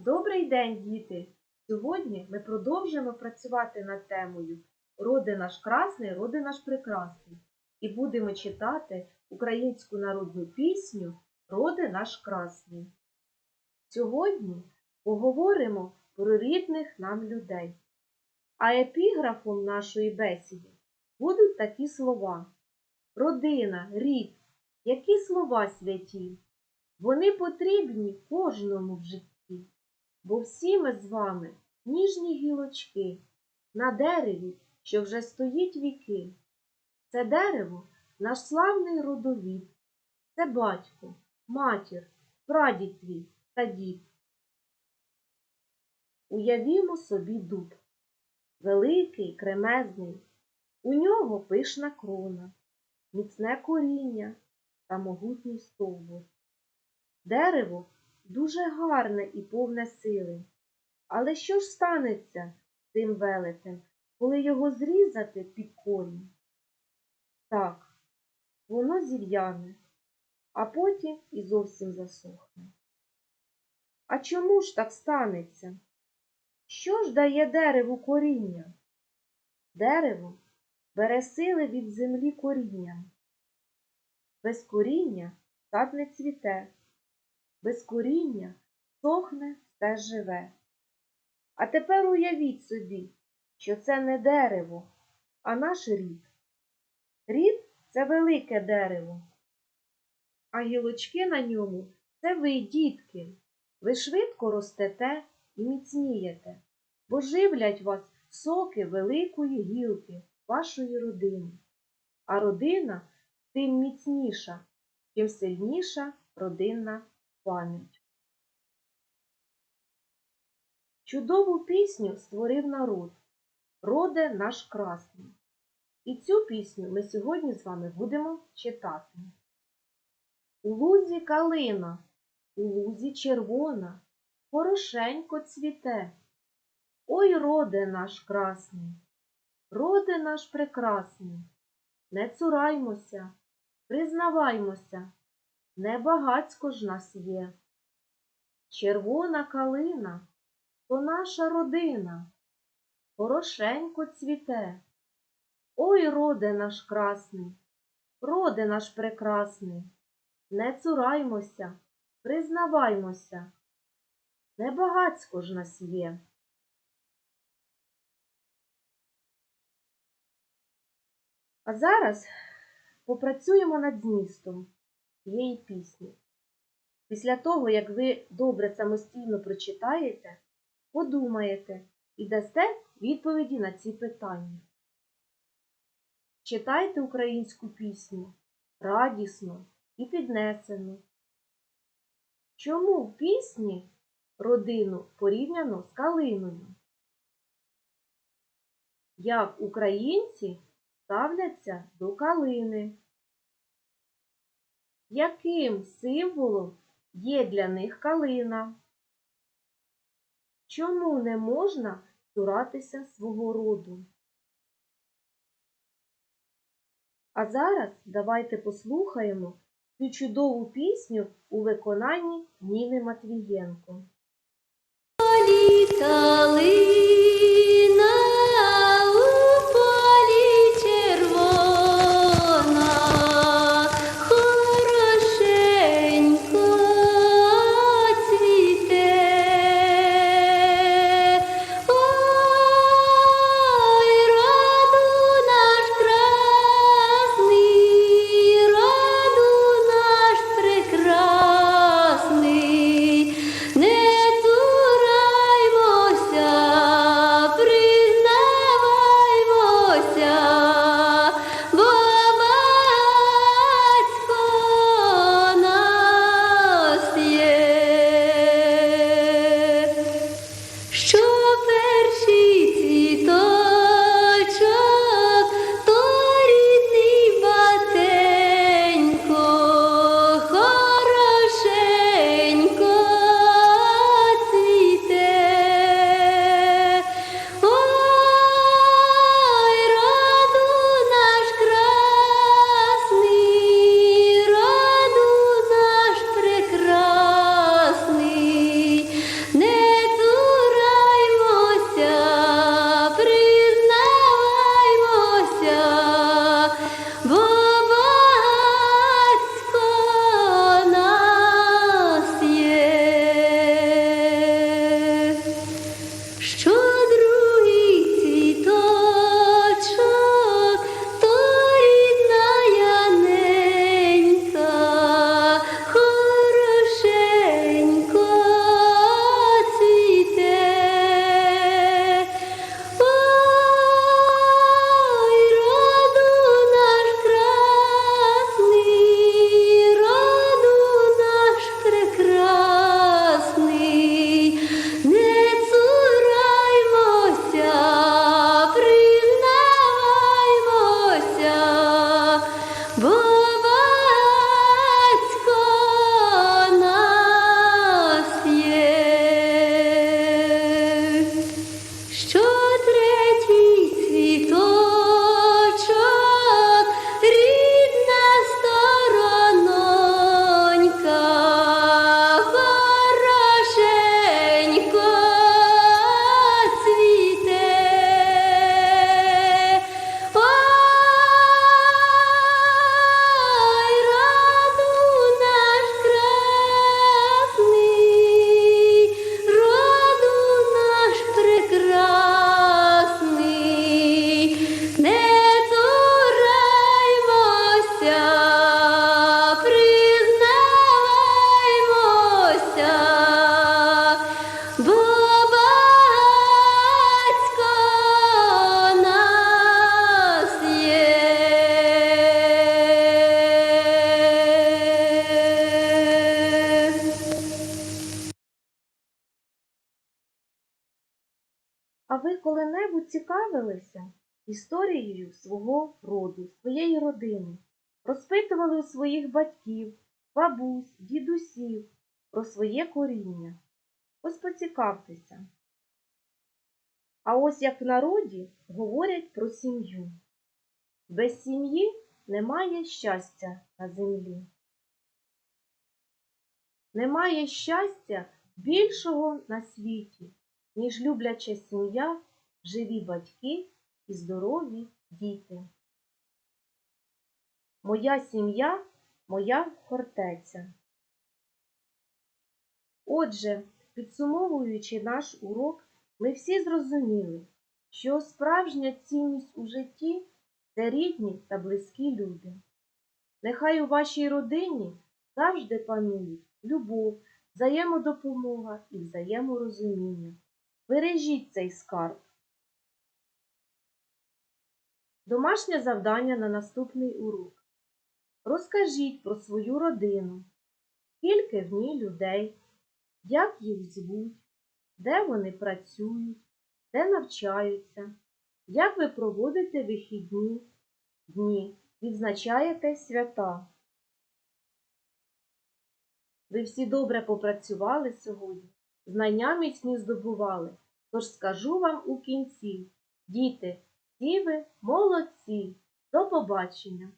Добрий день, діти! Сьогодні ми продовжуємо працювати над темою Роди наш красний, роди наш прекрасний і будемо читати українську народну пісню Роди наш красний. Сьогодні поговоримо про рідних нам людей. А епіграфом нашої бесіди будуть такі слова: родина, рід, які слова святі. Вони потрібні кожному в житті, бо всі ми з вами ніжні гілочки на дереві, що вже стоїть віки. Це дерево наш славний родовід, це батько, матір, прадід твій та дід. Уявімо собі дуб, великий, кремезний, у нього пишна крона, міцне коріння та могутній стовбур. Дерево дуже гарне і повне сили. Але що ж станеться тим велетем, коли його зрізати під корінь? Так, воно зів'яне, а потім і зовсім засохне. А чому ж так станеться? Що ж дає дереву коріння? Дерево бере сили від землі корінням. Без коріння сад не цвіте без коріння сохне все живе. А тепер уявіть собі, що це не дерево, а наш рід. Рід це велике дерево, а гілочки на ньому це ви, дітки. Ви швидко ростете і міцнієте, бо живлять вас соки великої гілки вашої родини. А родина тим міцніша, тим сильніша родинна пам'ять. Чудову пісню створив народ, роде наш красний. І цю пісню ми сьогодні з вами будемо читати. У лузі калина, у лузі червона, хорошенько цвіте. Ой, роде наш красний, роде наш прекрасний, не цураймося, признаваймося, Небагацько ж нас є. Червона калина то наша родина, Хорошенько цвіте. Ой, роде наш красний, роде наш прекрасний, не цураймося, признаваймося, небагацько ж нас є. А зараз попрацюємо над змістом цієї пісні. Після того, як ви добре самостійно прочитаєте, подумаєте і дасте відповіді на ці питання. Читайте українську пісню радісно і піднесено. Чому в пісні родину порівняно з калиною? Як українці ставляться до калини? Яким символом є для них калина? Чому не можна цуратися свого роду? А зараз давайте послухаємо цю чудову пісню у виконанні Ніни Матвієнко. А ви коли-небудь цікавилися історією свого роду, своєї родини? Розпитували у своїх батьків, бабусь, дідусів про своє коріння? Ось поцікавтеся. А ось як в народі говорять про сім'ю. Без сім'ї немає щастя на землі. Немає щастя більшого на світі, ніж любляча сім'я, живі батьки і здорові діти. Моя сім'я моя фортеця. Отже, підсумовуючи наш урок, ми всі зрозуміли, що справжня цінність у житті це рідні та близькі люди. Нехай у вашій родині завжди панують любов, взаємодопомога і взаєморозуміння. Бережіть цей скарб. Домашнє завдання на наступний урок. Розкажіть про свою родину, скільки в ній людей, як їх звуть, де вони працюють, де навчаються, як ви проводите вихідні дні, відзначаєте свята. Ви всі добре попрацювали сьогодні, знання міцні здобували. Тож скажу вам у кінці, діти, всі ви молодці. До побачення!